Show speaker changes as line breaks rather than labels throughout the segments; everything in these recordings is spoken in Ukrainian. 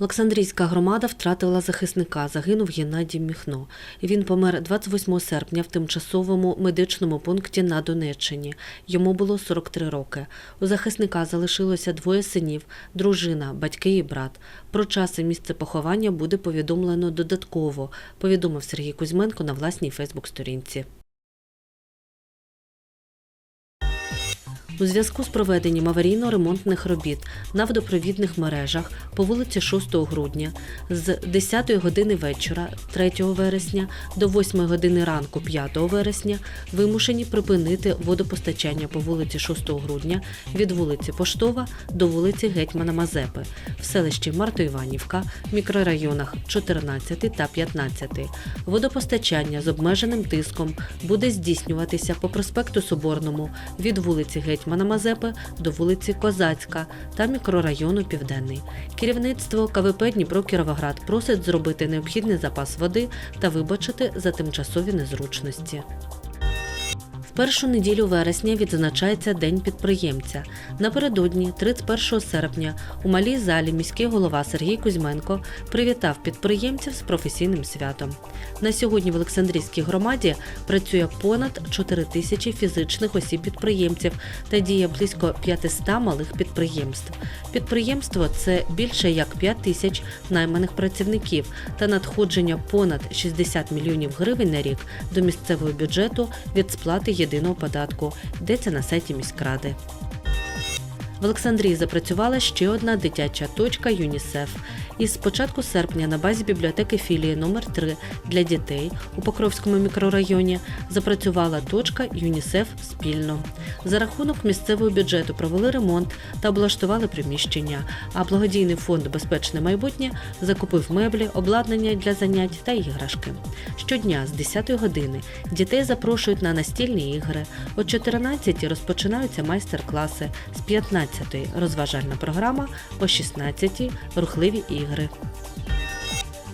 Олександрійська громада втратила захисника. Загинув Геннадій Міхно. Він помер 28 серпня в тимчасовому медичному пункті на Донеччині. Йому було 43 роки. У захисника залишилося двоє синів, дружина, батьки і брат. Про час і місце поховання буде повідомлено додатково, повідомив Сергій Кузьменко на власній Фейсбук-сторінці. У зв'язку з проведенням аварійно-ремонтних робіт на водопровідних мережах по вулиці 6 грудня з 10 години вечора 3 вересня до 8 години ранку 5 вересня вимушені припинити водопостачання по вулиці 6 грудня від вулиці Поштова до вулиці Гетьмана Мазепи в селищі Марто-Іванівка, мікрорайонах 14 та 15. Водопостачання з обмеженим тиском буде здійснюватися по проспекту Соборному від вулиці Гетьмана Мазепи до вулиці Козацька та мікрорайону Південний. Керівництво КВП Дніпро Кіровоград просить зробити необхідний запас води та вибачити за тимчасові незручності. В першу неділю вересня відзначається День підприємця. Напередодні, 31 серпня, у малій залі міський голова Сергій Кузьменко привітав підприємців з професійним святом. На сьогодні в Олександрійській громаді працює понад 4 тисячі фізичних осіб-підприємців та діє близько 500 малих підприємств. Підприємство це більше як 5 тисяч найманих працівників та надходження понад 60 мільйонів гривень на рік до місцевого бюджету від сплати єдиного податку. Йдеться на сайті міськради. В Олександрії запрацювала ще одна дитяча точка ЮНІСЕФ. Із початку серпня на базі бібліотеки філії номер 3 для дітей у Покровському мікрорайоні запрацювала точка ЮНІСЕФ спільно. За рахунок місцевого бюджету провели ремонт та облаштували приміщення. А благодійний фонд Безпечне майбутнє закупив меблі, обладнання для занять та іграшки. Щодня з 10 години дітей запрошують на настільні ігри. О 14 розпочинаються майстер-класи, з 15 розважальна програма, о 16 рухливі ігри.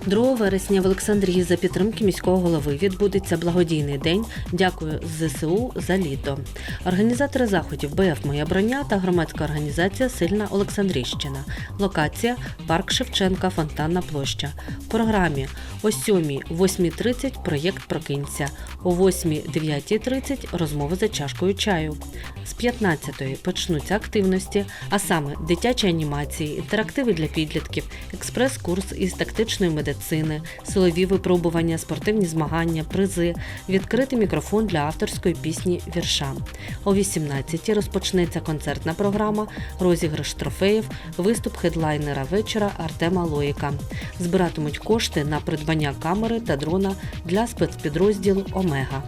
2 вересня в Олександрії за підтримки міського голови відбудеться благодійний день. Дякую ЗСУ за літо. Організатори заходів БФ Моя броня та громадська організація Сильна Олександрійщина. Локація Парк Шевченка, Фонтанна площа. В програмі о 7-8.30 проєкт Прокинься. О 8-9.30 розмови за чашкою чаю. З 15-ї почнуться активності, а саме дитячі анімації, інтерактиви для підлітків, експрес-курс із тактичної медицини, силові випробування, спортивні змагання, призи, відкритий мікрофон для авторської пісні вірша. О 18-ті розпочнеться концертна програма, розіграш трофеїв, виступ хедлайнера вечора Артема Лоїка. Збиратимуть кошти на придбання камери та дрона для спецпідрозділу Омега.